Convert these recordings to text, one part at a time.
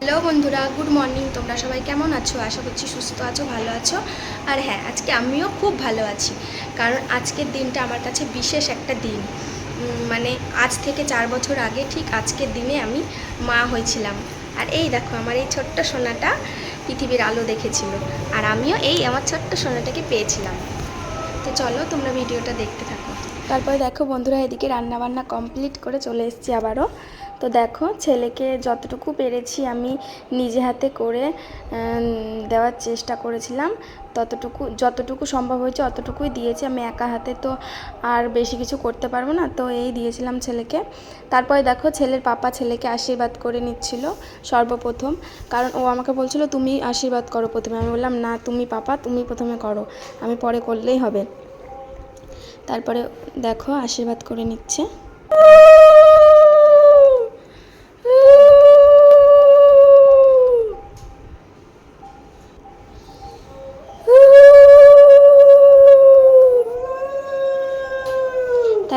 Hello বন্ধুরা, good morning. তোমরা সবাই কেমন আছো? আশা করছি সুস্থ আছো, ভালো আছো। আর হ্যাঁ আজকে আমিও খুব ভালো আছি। কারণ আজকের দিনটা আমার কাছে বিশেষ একটা দিন। মানে আজ থেকে চার বছর আগে ঠিক আজকের দিনে আমি মা হয়েছিলাম। আর এই দেখো, আমার এই ছোট্ট সোনাটা পৃথিবীর আলো দেখেছিল। আর আমিও এই আমার ছোট্ট সোনাটাকে পেয়েছিলাম। তো চলো, তোমরা ভিডিওটা দেখতে থাকো। তারপরে দেখো বন্ধুরা, এদিকে রান্নাবান্না কমপ্লিট করে চলে এসেছি আবারও। তো দেখো, ছেলেকে যতটুকু পেরেছি আমি নিজে হাতে করে দেওয়ার চেষ্টা করেছিলাম। ততটুকু, যতটুকু সম্ভব হয়েছে অতটুকুই দিয়েছি। আমি একা হাতে তো আর বেশি কিছু করতে পারব না, তো এই দিয়েছিলাম ছেলেকে। তারপরে দেখো, ছেলের পাপা ছেলেকে আশীর্বাদ করে নিচ্ছিল সর্বপ্রথম। কারণ ও আমাকে বলছিল, তুমি আশীর্বাদ করো প্রথমে। আমি বললাম, না, তুমি পাপা, তুমি প্রথমে করো। আমি পরে করলেই হবে। তারপরে দেখো, আশীর্বাদ করে নিচ্ছে।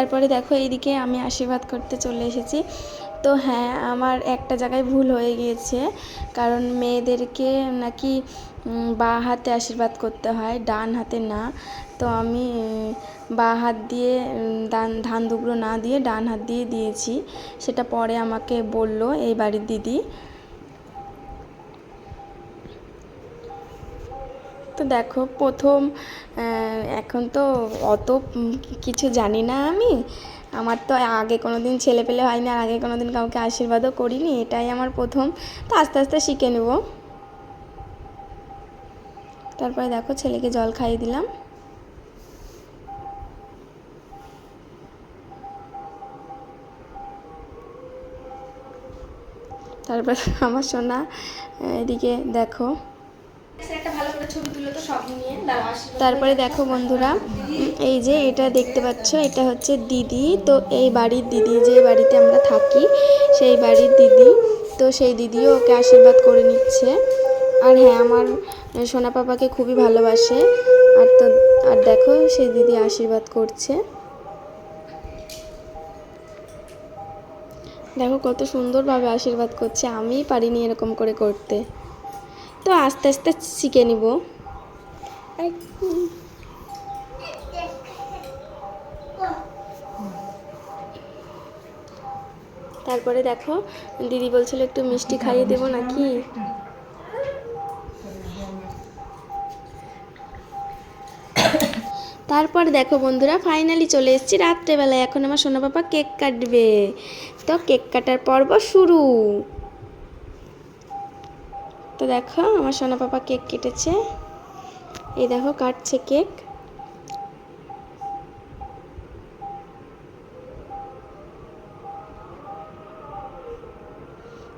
তারপরে দেখো এইদিকে আমি আশীর্বাদ করতে চলে এসেছি। তো হ্যাঁ আমার একটা জায়গায় ভুল হয়ে গিয়েছে। কারণ মেয়েদেরকে নাকি বাঁ হাতে আশীর্বাদ করতে হয় ডান হাতে না। তো আমি বাঁ হাত দিয়ে উম, ধান দুবড়ো না দিয়ে ডান হাত দিয়ে দিয়েছি। সেটা পরে আমাকে বলল এই বাড়ির দিদি। তো দেখো প্রথম এখন তো অত কিছু জানি না আমি। আমার তো আগে কোনো দিন ছেলে পেলে হয়নি, আর আগে কোনো দিন কাউকে আশীর্বাদও করিনি, এটাই আমার প্রথম। তো আস্তে আস্তে শিখে নেব। তারপরে দেখো ছেলেকে জল খাইয়ে দিলাম। তারপরে আমার সোনা, এদিকে দেখো। তারপরে দেখো বন্ধুরা, এই যে এটা দেখতে পাচ্ছ, এটা হচ্ছে দিদি। তো এই বাড়ির দিদি, যে বাড়িতে আমরা থাকি, সেই বাড়ির দিদি, তো সেই দিদিও ওকে আশীর্বাদ করে নিচ্ছে। আর হ্যাঁ আমার সোনা পাপাকে খুবই ভালোবাসে। আর তো, আর দেখো, সেই দিদি আশীর্বাদ করছে। দেখো কত সুন্দরভাবে আশীর্বাদ করছে, আমিই পারিনি এরকম করে করতে। তো আস্তে আস্তে শিখে নিব। তারপরে দেখো দিদি বলছিল একটু মিষ্টি খাইয়ে দেবো নাকি? তারপর দেখো বন্ধুরা ফাইনালি চলে এসেছি রাত্রেবেলায়। এখন আমার সোনা পাপা কেক কাটবে। তো কেক কাটার পর্ব শুরু। তো দেখো, আমার সোনা পাপা কেক কেটেছে। এই দেখো, কাটছে কেক।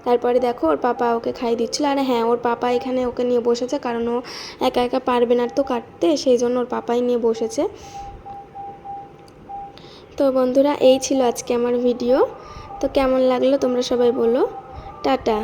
তারপরে দেখো, ওর পাপা ওকে খাই দিচ্ছিল। আর হ্যাঁ ওর পাপা এখানে ওকে নিয়ে বসেছে, কারণ ও একা একা পারবে না তো কাটতে, সেই জন্য ওর পাপাই নিয়ে বসেছে। তো বন্ধুরা, এই ছিল আজকে আমার ভিডিও। তো কেমন লাগল তোমরা সবাই বলো। টাটা।